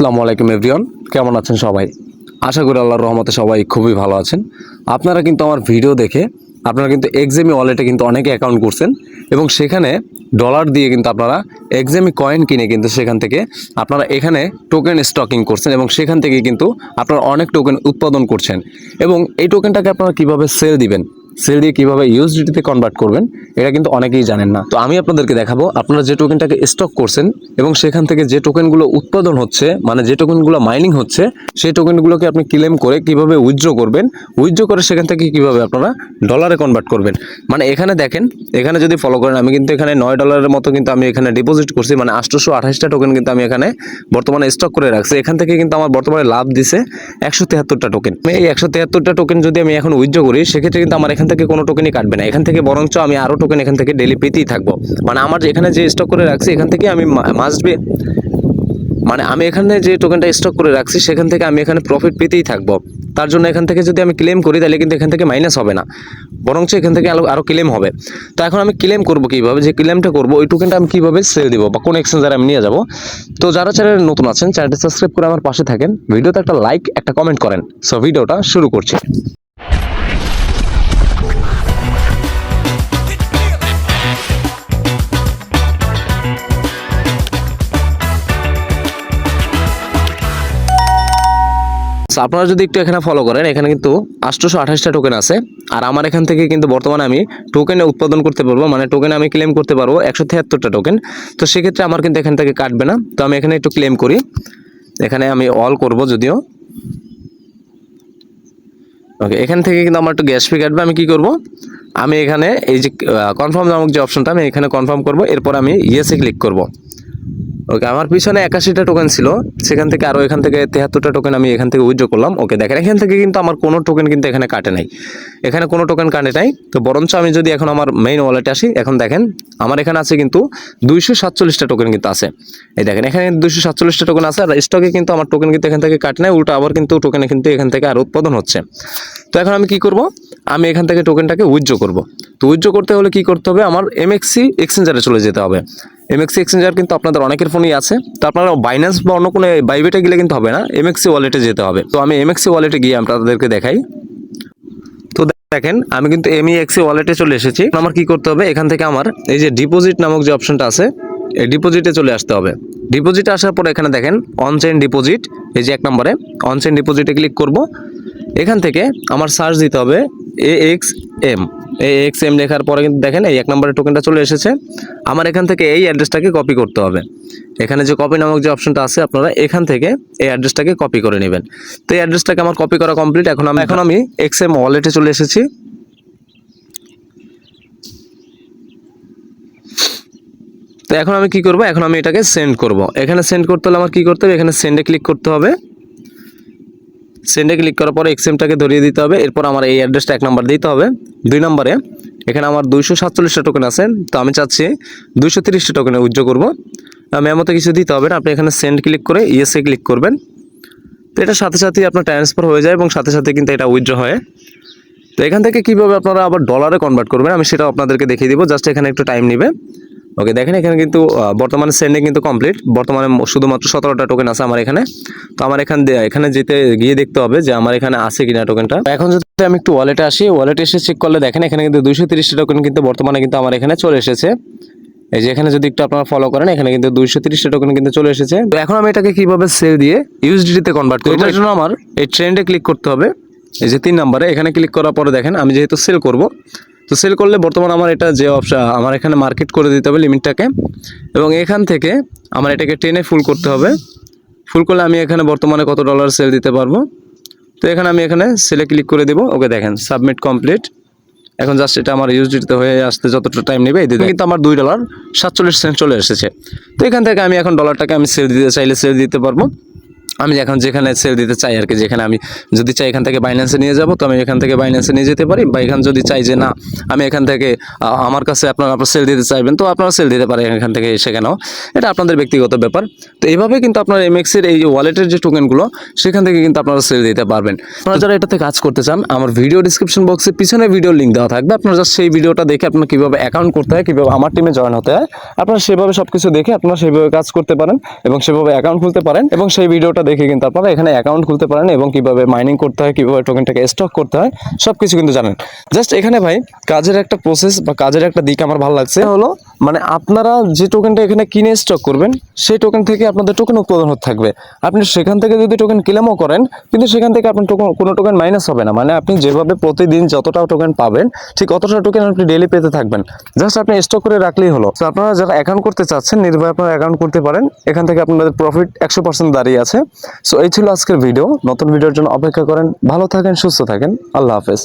আসসালামু আলাইকুম এভরিওয়ান কেমন আছেন সবাই? আশা করি আল্লাহর রহমতে সবাই খুবই ভালো আছেন। আপনারা কিন্তু আমার ভিডিও দেখে, আপনারা কিন্তু এক্সেমি ওয়ালেটে কিন্তু অনেকে অ্যাকাউন্ট করছেন এবং সেখানে ডলার দিয়ে কিন্তু আপনারা এক্সেমি কয়েন কিনে কিন্তু সেখান থেকে আপনারা এখানে টোকেন স্টকিং করছেন এবং সেখান থেকে কিন্তু আপনারা অনেক টোকেন উৎপাদন করছেন। এবং এই টোকেনটাকে আপনারা কীভাবে সেল দিবেন? সেল দিয়ে কীভাবে ইউএসডিটিতে কনভার্ট করবেন, এটা কিন্তু অনেকেই জানেন না। তো আমি আপনাদেরকে দেখাবো, আপনারা যে টোকেনটাকে স্টক করছেন এবং সেখান থেকে যে টোকেনগুলো উৎপাদন হচ্ছে মানে যে টোকেনগুলো মাইনিং হচ্ছে, সেই টোকেনগুলোকে আপনি ক্লেম করে কীভাবে উইথড্র করবেন উইথড্র করে সেখান থেকে কীভাবে আপনারা ডলারে কনভার্ট করবেন। মানে এখানে দেখেন, এখানে যদি ফলো করেন, আমি কিন্তু এখানে নয় ডলারের মতো কিন্তু আমি এখানে ডিপোজিট করছি মানে আটশোশো আঠাশটা টোকেন কিন্তু আমি এখানে বর্তমানে স্টক করে রাখছি। এখান থেকে কিন্তু আমার বর্তমানে লাভ দিছে একশো তিয়াত্তরটা টোকেন এই একশো তিয়াত্তরটা টোকেন যদি আমি এখন উইথড্র করি, সেক্ষেত্রে কিন্তু আমার এখান থেকে কোনো টোকেনই কাটবে না। এখান থেকে বরঞ্চ আমি আরও টোকেন এখান থেকে ডেলি পেতেই থাকব। মানে আমার এখানে যে স্টক করে রাখছি, এখান থেকে আমি মাস্ট বি মানে আমি এখানে যে টোকেনটা স্টক করে রাখছি, সেখান থেকে আমি এখানে প্রফিট পেতেই থাকব। তার জন্য এখান থেকে যদি আমি ক্লেম করি, তাহলে কিন্তু এখান থেকে মাইনাস হবে না। বরঞ্চ এখান থেকে আরও ক্লেম হবে। তো এখন আমি ক্লেম করব কীভাবে? যে ক্লেমটা করব, ওই টোকেনটা আমি কীভাবে সেল দিব বা কোন এক্সচেঞ্জারে আমি নিয়ে যাব? তো যারা চ্যানেলে নতুন আছেন চ্যানেলটি সাবস্ক্রাইব করে আমার পাশে থাকেন। ভিডিওতে একটা লাইক একটা কমেন্ট করেন। সো ভিডিওটা শুরু করছি। আপনারা যদি একটু এখানে ফলো করেন, এখানে কিন্তু আটশোশো আঠাশটা টোকেন আছে। আর আমার এখান থেকে কিন্তু বর্তমানে আমি টোকেনে উৎপাদন করতে পারব মানে টোকেনে আমি ক্লেম করতে পারব একশো তিয়াত্তরটা টোকেন তো সেক্ষেত্রে আমার কিন্তু এখান থেকে কাটবে না। তো আমি এখানে একটু ক্লেম করি। এখানে আমি অল করব যদিও। ওকে এখান থেকে কিন্তু আমার একটু গ্যাস ফি কাটবে। আমি কি করব? আমি এখানে এই যে কনফার্ম নামক যে অপশনটা আমি এখানে কনফার্ম করব। এরপর আমি ইয়েসে ক্লিক করব। ওকে আমার পিছনে একাশিটা টোকেন ছিল। সেখান থেকে আরও এখান থেকে তেহাত্তরটা টোকেন আমি এখান থেকে উইথড্র করলাম। ওকে দেখেন, এখান থেকে কিন্তু আমার কোনো টোকেন কিন্তু এখানে কাটে নাই। এখানে কোনো টোকেন কাটে নাই। তো বরঞ্চ আমি যদি এখন আমার মেইন ওয়ালেটে আসি, এখন দেখেন, আমার এখানে আছে কিন্তু দুইশো সাতচল্লিশটা টোকেন কিন্তু আছে। এই দেখেন, এখানে দুইশো সাতচল্লিশটা টোকেন আছে, আর স্টকে কিন্তু আমার টোকেন কিন্তু এখান থেকে কাটে নাই, উল্টো আবার কিন্তু টোকেন কিন্তু এখান থেকে আর উৎপাদন হচ্ছে। তো এখন আমি কি করব? আমি এখান থেকে টোকেনটাকে উইথড্র করব। তো উইথড্র করতে হলে কি করতে হবে? আমার এমএক্সি এক্সচেঞ্জারে চলে যেতে হবে। এমএক্সি এক্সচেঞ্জার কিন্তু আপনাদের অনেকের ফোনই আছে। তো আপনারা বাইন্যান্স বা অন্য কোনো বাইবেটে গেলে কিন্তু হবে না। এমএক্সি ওয়ালেটে যেতে হবে। তো আমি এমএক্সি ওয়ালেটে গিয়ে আপনাদেরকে দেখাই। তো দেখেন, আমি কিন্তু এমই এক্সি ওয়ালেটে চলে এসেছি। আমার কি করতে হবে? এখান থেকে আমার এই যে ডিপোজিট নামক যে অপশনটা আছে, এই ডিপোজিটে চলে আসতে হবে। ডিপোজিটে আসার পর এখানে দেখেন অনচেন ডিপোজিট এই যে এক নম্বরে অনচেন ডিপোজিটে ক্লিক করব। এখান থেকে আমার সার্চ দিতে হবে A X M X M লেখার পরে কিন্তু দেখেন এই এক নম্বরের টোকেনটা চলে এসেছে। আমার এখান থেকে এই অ্যাড্রেসটাকে কপি করতে হবে। এখানে যে কপি নামক যে অপশনটা আছে, আপনারা এখান থেকে এই অ্যাড্রেসটাকে কপি করে নেবেন। তো এই অ্যাড্রেসটাকে আমার কপি করা কমপ্লিট এখন আমি এখন আমি এক্স এম ওয়ালেটে চলে এসেছি। তো এখন আমি কি করব? এখন আমি এটাকে সেন্ড করব। এখানে সেন্ড করতে হলে আমার কি করতে হবে? এখানে সেন্ডে ক্লিক করতে হবে। সেন্ডে ক্লিক করার পরে এক্সএমটাকে ধরিয়ে দিতে হবে। এরপর আমার এই অ্যাড্রেসটা এক নাম্বার দিতে হবে। দুই নম্বরে, এখানে আমার দুইশো সাতচল্লিশটা টোকেন আছে। তো আমি চাচ্ছি দুইশো তিরিশটা টোকেনে উজ্জ্ব করব। মেমোতে কিছু দিতে হবে না, আপনি এখানে সেন্ড ক্লিক করে ইএসএ ক্লিক করবেন। তো এটার সাথে সাথেই আপনার ট্রান্সফার হয়ে যায় এবং সাথে সাথে কিন্তু এটা উইথড্র হয়। তো এখান থেকে কীভাবে আপনারা আবার ডলারে কনভার্ট করবেন, আমি সেটাও আপনাদেরকে দেখিয়ে দিব। জাস্ট এখানে একটু টাইম নেবে। ওকে দেখেন এখানে কিন্তু বর্তমানে সেন্ডিং কিন্তু কমপ্লিট বর্তমানে শুধুমাত্র সতেরোটা টোকেন আছে আমার এখানে। তো আমার এখান এখানে যেতে গিয়ে দেখতে হবে যে আমার এখানে আছে কিনা টোকেনটা এখন যদি আমি একটু ওয়ালেটে আসি ওয়ালেটে এসে চেক করলে দেখেন এখানে কিন্তু দুইশো তিরিশটা টোকেন কিন্তু বর্তমানে কিন্তু আমার এখানে চলে এসেছে। এই যে এখানে যদি একটু আপনারা ফলো করেন এখানে কিন্তু দুইশো তিরিশটা টোকেন কিন্তু চলে এসেছে। তো এখন আমি এটাকে কীভাবে সেল দিয়ে ইউএসডিতে কনভার্ট করব? এটার জন্য আমার এই ট্রেন্ডে ক্লিক করতে হবে। এই যে তিন নম্বরে এখানে ক্লিক করার পরে দেখেন আমি যেহেতু সেল করব তো সেল করলে বর্তমানে আমার এটা যে অপশন আমার এখানে মার্কেট করে দিতে হবে লিমিটটাকে এবং এখান থেকে আমার এটাকে টেনে ফুল করতে হবে। ফুল করলে আমি এখানে বর্তমানে কত ডলার সেল দিতে পারব? তো এখানে আমি এখানে সেলে ক্লিক করে দেবো। ওকে দেখেন সাবমিট কমপ্লিট এখন জাস্ট এটা আমার ইউজ ইউজডিতে হয়ে আসতে যতটা টাইম নেবে এই দিতে কিন্তু আমার দুই ডলার সাতচল্লিশ সেন্ট চলে এসেছে। তো এখান থেকে আমি এখন ডলারটাকে আমি সেল দিতে চাইলে সেল দিতে পারব। আমি এখন যেখানে সেল দিতে চাই আর কি, যেখানে আমি যদি চাই এখান থেকে বাইন্যান্সে নিয়ে যাব, তো আমি এখান থেকে বাইন্যান্সে নিয়ে যেতে পারি বা এখান যদি চাই যে না, আমি এখান থেকে আমার কাছে আপনারা, আপনার সেল দিতে চাইবেন, তো আপনারা সেল দিতে পারেন এখান থেকে সেখানেও এটা আপনাদের ব্যক্তিগত ব্যাপার। তো এইভাবে কিন্তু আপনার এমএক্সের এই ওয়ালেটের যে টোকেনগুলো সেখান থেকে কিন্তু আপনারা সেল দিতে পারবেন। আপনারা যারা এটাতে কাজ করতে চান, আমার ভিডিও ডিসক্রিপশন বক্সে পিছনে ভিডিও লিঙ্ক দেওয়া থাকবে। আপনারা জাস্ট সেই ভিডিওটা দেখে আপনার কীভাবে অ্যাকাউন্ট করতে হয়, কীভাবে আমার টিমে জয়েন হতে হয়, আপনারা সেভাবে সব কিছু দেখে আপনারা সেভাবে কাজ করতে পারেন এবং সেভাবে অ্যাকাউন্ট খুলতে পারেন এবং সেই ভিডিওটা দেখে কিন্তু আপনারা এখানে অ্যাকাউন্ট খুলতে পারেন এবং কীভাবে মাইনিং করতে হয়, কীভাবে টোকেনটাকে স্টক করতে হয় সব কিছু কিন্তু জানেন। জাস্ট এখানে ভাই, কাজের একটা প্রসেস বা কাজের একটা দিক আমার ভালো লাগছে, হলো মানে আপনারা যে টোকেনটা এখানে কিনে স্টক করবেন, সেই টোকেন থেকে আপনাদের টোকেন উৎপাদন হতে থাকবে। আপনি সেখান থেকে যদি টোকেন ক্লেমও করেন, কিন্তু সেখান থেকে আপনার টোকেন কোনো টোকেন মাইনাস হবে না। মানে আপনি যেভাবে প্রতিদিন যতটা টোকেন পাবেন, ঠিক অতটা টোকেন আপনি ডেলি পেতে থাকবেন। জাস্ট আপনি স্টক করে রাখলেই হলো। তো আপনারা যারা অ্যাকাউন্ট করতে চাচ্ছেন, নির্ভয় আপনারা অ্যাকাউন্ট করতে পারেন। এখান থেকে আপনাদের প্রফিট একশো পার্সেন্ট দাঁড়িয়ে আছে। সো এই ছিল আজকের ভিডিও নতুন ভিডিওর জন্য অপেক্ষা করেন। ভালো থাকেন, সুস্থ থাকেন। আল্লাহ হাফেজ।